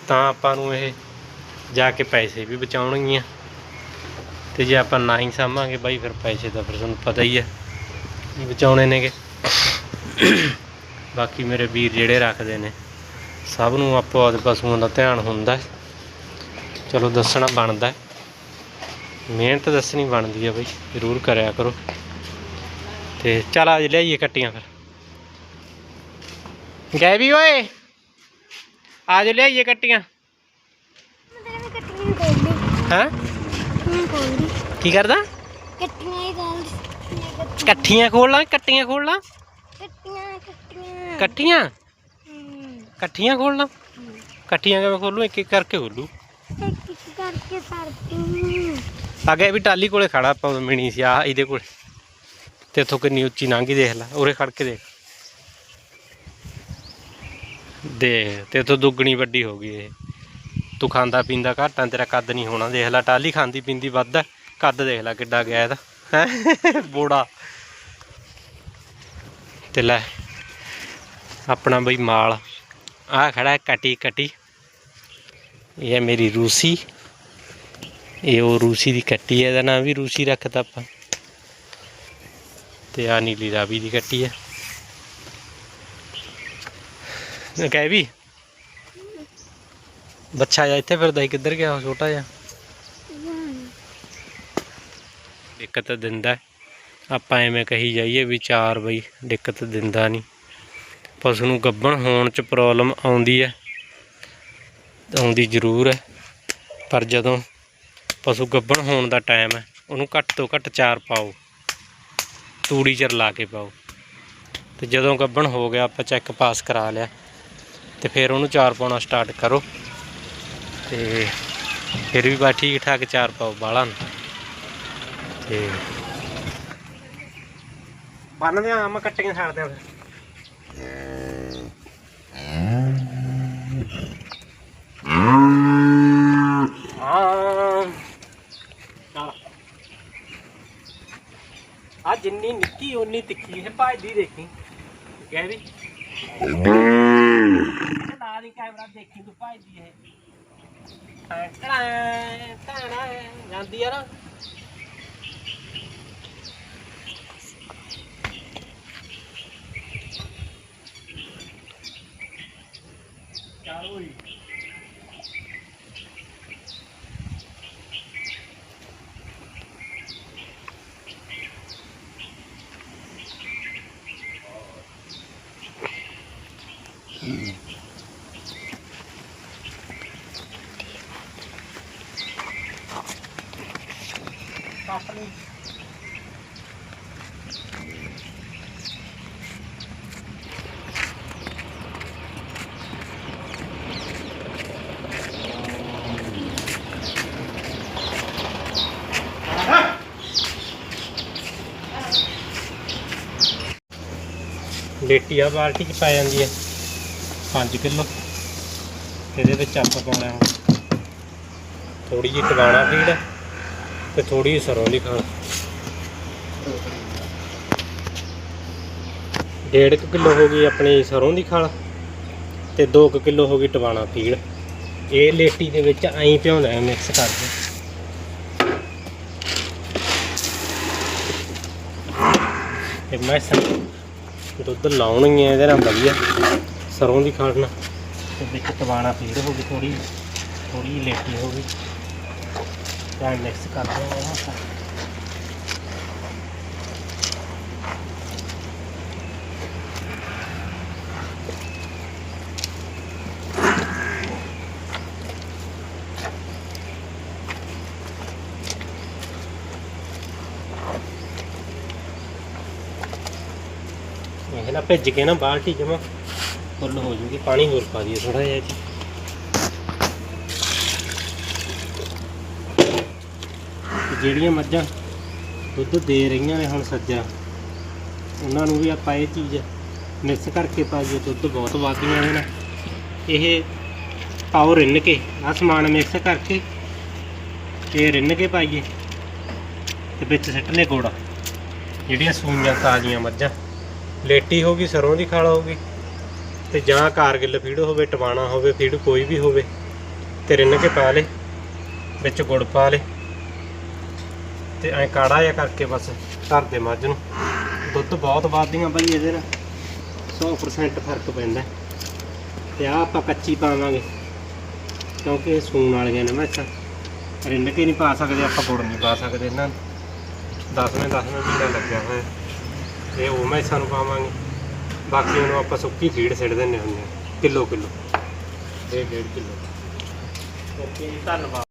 ਤਾਂ ਆਪਾਂ ਨੂੰ ਇਹ ਜਾ ਕੇ ਪੈਸੇ ਵੀ ਬਚਾਉਣਗੀਆਂ। ਤੇ ਜੇ ਆਪਾਂ ਨਾ ਹੀ ਸਾਂਭਾਂਗੇ ਬਾਈ, ਫਿਰ ਪੈਸੇ ਤਾਂ ਫਿਰ ਤੁਹਾਨੂੰ ਪਤਾ ਹੀ ਹੈ, ਬਚਾਉਣੇ ਨੇਗੇ। ਬਾਕੀ ਮੇਰੇ ਵੀਰ ਜਿਹੜੇ ਰੱਖਦੇ ਨੇ ਸਭ ਨੂੰ ਆਪੋ ਆਪਦੇ ਪਸ਼ੂਆਂ ਦਾ ਧਿਆਨ ਹੁੰਦਾ ਹੈ। ਚਲੋ ਦੱਸਣਾ ਬਣਦਾ ਹੈ। ਮਿਹਨਤ ਦੱਸਣੀ ਬਣਦੀ ਹੈ ਬਈ ਜ਼ਰੂਰ ਕਰਿਆ ਕਰੋ। ਤੇ ਚੱਲ ਅੱਜ ਲਿਆਈਏ ਕੱਟੀਆਂ ਫਿਰ। ਗਏ ਵੀ ਓਏ ਅੱਜ ਲਿਆਈਏ ਕੱਟੀਆਂ। ਕੱਟੀਆਂ ਹਾਂ? ਕੱਟੀਆਂ ਕੀ ਕਰਦਾ? ਕੱਟੀਆਂ ਹੀ ਕੋਲ ਇਕੱਠੀਆਂ ਖੋਲ ਲਾਂ ਕੱਟੀਆਂ ਖੋਲ ਲਾਂ। ਕੱਟੀਆਂ ਕੱਟੀਆਂ। ਹਮ, ਇਕੱਠੀਆਂ ਖੋਲ ਲਾਂ ਇਕੱਠੀਆਂ ਕਿਵੇਂ ਖੋਲੂ ਇੱਕ ਇੱਕ ਕਰਕੇ ਖੋਲੂ ਇੱਕ ਇੱਕ ਕਰਕੇ ਸਰਦੀ ਅੱਗੇ ਵੀ ਟਾਲੀ ਕੋਲੇ ਖੜਾ ਆਪਾਂ ਮਿਣੀ ਸੀ ਆ ਇਹਦੇ ਕੋਲ। ਤੇ ਇੱਥੋਂ ਕਿੰਨੀ ਉੱਚੀ ਲੰਘੀ ਦੇਖ ਲੈ, ਉਰੇ ਖੜ ਕੇ ਦੇਖ। ਦੇਖ, ਤੇ ਇੱਥੋਂ ਦੁੱਗਣੀ ਵੱਡੀ ਹੋ ਗਈ ਇਹ। ਤੂੰ ਖਾਂਦਾ ਪੀਂਦਾ ਘਾਟਾਂ ਤੇਰਾ ਕੱਦ ਨਹੀਂ ਹੋਣਾ, ਦੇਖ ਲੈ ਟਾਲੀ ਖਾਂਦੀ ਪੀਂਦੀ ਵੱਧ ਕੱਦ ਦੇਖ ਲੈ ਕਿੱਡਾ ਗਿਆ ਇਹਦਾ, ਹੈ? ਬੋੜਾ। ਤੇ ਲੈ, ਆਪਣਾ ਬਈ ਮਾਲ। ਆ ਖੜਾ ਹੈ ਕਟੀ ਕਟੀ ਇਹ ਹੈ ਮੇਰੀ ਰੂਸੀ ਇਹ ਉਹ ਰੂਸੀ ਦੀ ਕੱਟੀ ਹੈ ਇਹਦਾ ਨਾਮ ਵੀ ਰੂਸੀ ਰੱਖਤਾ ਆਪਾਂ ਤੇ ਆ ਨੀਲੀ ਰਾਵੀ ਦੀ ਕੱਟੀ ਹੈ ਇਹ ਕਹਿ ਵੀ ਬੱਚਾ ਜਾ ਇੱਥੇ ਫਿਰਦਾ ਸੀ ਕਿੱਧਰ ਗਿਆ ਛੋਟਾ ਜਿਹਾ ਦਿੱਕਤ ਦਿੰਦਾ ਆਪਾਂ ਐਵੇਂ ਕਹੀ ਜਾਈਏ ਵਿਚਾਰ ਬਈ ਦਿੱਕਤ ਦਿੰਦਾ ਨਹੀਂ ਪਸ਼ੂ ਨੂੰ ਗੱਬਣ ਹੋਣ ਚ ਪ੍ਰੋਬਲਮ ਆਉਂਦੀ ਹੈ, ਆਉਂਦੀ ਜ਼ਰੂਰ ਹੈ, ਪਰ ਜਦੋਂ ਪਸ਼ੂ ਗੱਬਣ ਹੋਣ ਦਾ ਟਾਈਮ ਹੈ, ਉਹਨੂੰ ਘੱਟ ਤੋਂ ਘੱਟ ਚਾਰ ਪਾਓ, ਤੂੜੀ ਚਰ ਲਾ ਕੇ ਪਾਓ। ਤੇ ਜਦੋਂ ਗੱਬਣ ਹੋ ਗਿਆ, ਆਪਾਂ ਚੈੱਕ ਪਾਸ ਕਰਾ ਲਿਆ, ਤੇ ਫਿਰ ਉਹਨੂੰ ਚਾਰ ਪਾਉਣਾ ਸਟਾਰਟ ਕਰੋ। ਤੇ ਫਿਰ ਵੀ ਬਾ ਠੀਕ ਠਾਕ ਚਾਰ ਪਾਓ ਬਾਲਾਂ ਨੂੰ। ਤੇ ਬੰਨਦੇ ਆ ਮੈਂ ਕੱਟੀਆਂ ਛੱਡਦੇ ਆ ਆ ਜਿੰਨੀ ਨਿੱਕੀ, ਓਨੀ ਤਿੱਖੀ ਹੈ ਭਾਜੀ ਦੇਖੀ। ਕਹਿ ਵੀ। ਲਾ ਦੀ ਕੈਮਰਾ ਦੇਖੀ ਤੂੰ ਭਾਜੀ ਹੈ ਟਣਾ ਟਣਾ ਜਾਂਦੀ ਆ ਨਾ ਚੱਲ ਓਏ ਕੱਟ ਲਈ ਲੇਟੀ ਆ ਬਾਲਟੀ ਚ ਪੈ ਜਾਂਦੀ ਹੈ। 5 ਕਿਲੋ। ਇਹਦੇ ਵਿੱਚ ਆਪਾਂ ਪਾਉਣਾ ਹੁਣ ਥੋੜੀ ਜਿਹੀ ਟਿਕਾਣਾ ਫੀਡ ਤੇ ਥੋੜੀ ਜਿਹੀ ਸਰੋਂ ਦੀ ਖਾਣ। ਡੇਢ ਕੁ ਕਿਲੋ ਹੋ ਗਈ ਆਪਣੀ ਸਰੋਂ ਦੀ ਖਾਲ ਤੇ 2 ਕਿਲੋ ਹੋ ਗਈ ਟਵਾਣਾ ਫੀਡ। ਇਹ ਲੇਟੀ ਦੇ ਵਿੱਚ ਐਂ ਭਿਉਂਦਾ ਹੈ ਮਿਕਸ ਕਰਕੇ। ਤੇ ਮੈਂ ਦੁੱਧ ਲਾਉਣੀ ਹੈ, ਇਹਦੇ ਨਾਲ ਵਧੀਆ। ਸਰੋਂ ਦੀ ਖਾਣ ਤੇ ਵਿੱਚ ਟਵਾਣਾ ਫੀਡ ਹੋ ਗਈ ਥੋੜੀ ਥੋੜੀ ਜਿਹੀ ਲੇਟੀ ਹੋ ਗਈ। ਤਾਂ ਮਿਕਸ ਕਰ ਦਿੰਦੇ ਹਾਂ ਭਿੱਜ ਕੇ ਨਾ ਬਾਲਟੀ ਜਮਾ ਫੁੱਲ ਹੋ ਜੂਗੀ ਪਾਣੀ ਹੋਰ ਪਾ ਦਈਏ ਥੋੜਾ ਜਿਹਾ ਇਹ ਜਿਹੜੀਆਂ ਮੱਝਾਂ ਦੁੱਧ ਦੇ ਰਹੀਆਂ ਨੇ ਹੁਣ ਸੱਜਾ, ਉਹਨਾਂ ਨੂੰ ਵੀ ਆਪਾਂ ਇਹ ਚੀਜ਼ ਮਿਕਸ ਕਰਕੇ ਪਾਈਏ ਦੁੱਧ ਬਹੁਤ ਵੱਧਦੀਆਂ ਨੇ ਨਾ। ਇਹ ਪਾਓ ਰਿੰਨ ਕੇ, ਆਹ ਸਮਾਨ ਮਿਕਸ ਕਰਕੇ ਤੇ ਰਿੰਨ ਕੇ ਪਾਈਏ ਤੇ ਵਿੱਚ ਸਿੱਟ ਲੈ ਗੋੜਾ। ਜਿਹੜੀਆਂ ਸੂਈਆਂ ਤਾਜ਼ੀਆਂ ਮੱਝਾਂ। ਲੇਟੀ ਹੋਗੀ ਸਰੋਂ ਦੀ ਖਾਲ ਹੋਗੀ ਤੇ ਜਾਂ ਕਾਰਗਿਲ ਫੀਡ ਹੋਵੇ, ਟਵਾਣਾ ਹੋਵੇ, ਫੀਡ ਕੋਈ ਵੀ ਹੋਵੇ, ਤੇ ਰਿੰਨ ਕੇ ਪਾ ਲੇ, ਵਿੱਚ ਗੁੜ ਪਾ ਲੇ ਤੇ ਐ ਕਾੜਾ ਜਿਹਾ ਕਰਕੇ ਬਸ ਧਰ ਦੇ ਮੱਝ ਨੂੰ। ਦੁੱਧ ਬਹੁਤ ਵੱਧਦੀਆਂ ਭਾਈ ਇਹਦੇ ਨਾਲ 100% ਫ਼ਰਕ ਪੈਂਦਾ। ਤੇ ਆ ਆਪਾਂ ਕੱਚੀ ਪਾਵਾਂਗੇ, ਕਿਉਂਕਿ ਇਹ ਸੂਣ ਵਾਲੀਆਂ ਨੇ ਮੈਸਾਂ ਰਿੰਨ ਕੇ ਨਹੀਂ ਪਾ ਸਕਦੇ, ਆਪਾਂ ਗੁੜ ਨਹੀਂ ਪਾ ਸਕਦੇ ਇਹਨਾਂ ਨੂੰ। 10ਵੇਂ 10ਵੇਂ ਮਹੀਨਾ ਲੱਗਿਆ ਹੋਇਆ। ਤੇ ਉਹ ਮੈਸਾਂ ਨੂੰ ਪਾਵਾਂਗੇ। ਬਾਕੀ ਉਹਨੂੰ ਆਪਾਂ ਸੁੱਕੀ ਫੀਡ ਸਿੱਟ ਦਿੰਦੇ ਹੁੰਦੇ ਆ ਕਿਲੋ ਕਿਲੋ ਡੇਢ ਡੇਢ ਕਿਲੋ। ਓਕੇ ਜੀ, ਧੰਨਵਾਦ।